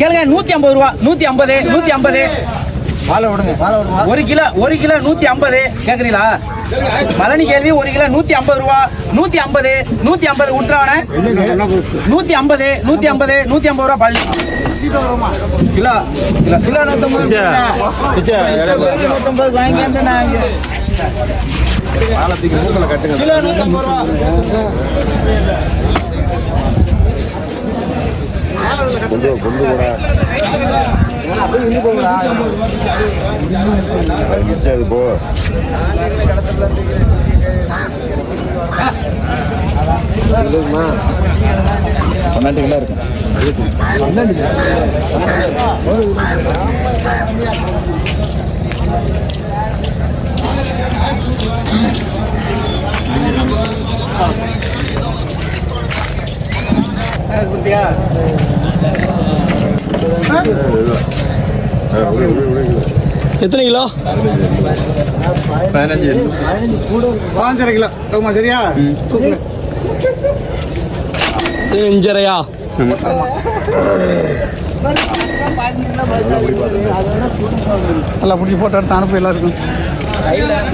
கேளுங்க நூத்தி ஐம்பது ரூபா நூத்தி ஐம்பது நூத்தி ஐம்பது. பாலை விடுங்க பாலை விடுங்க. ஒரு கிலோ ஒரு கிலோ நூத்தி ஐம்பது. கேக்குறீங்களா? பழனி கேள்வி ஒரு கிலோ நூத்தி ஐம்பது ரூபா. நூத்தி ஐம்பது நூத்தி ஐம்பது உட்ராவண நூத்தி ஐம்பது நூத்தி ஐம்பது நூத்தி ஐம்பது ரூபா பழனி. கிலோ கிலோ கிலோ நூற்றம்பது நூற்றம்பது வாங்கி. வந்து கிலோ நூற்றம்பது ரூபா. மிச்சம் போ. பன்னெண்டு கிலோ இருக்கும் குட்டியா எத்தனை கிலோ? பதினஞ்சு கிலோ. ஆமா சரியா? அஞ்சரையா? நல்லா பிடிச்சி போட்டோ அனுப்பு எல்லாருக்கும்.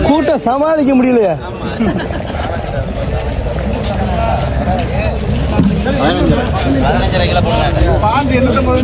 கூட்டம் சமாளிக்க முடியலையே. பதினஞ்சரை கிலோ போடுங்க பாஞ்சு எண்ணூற்றம்பது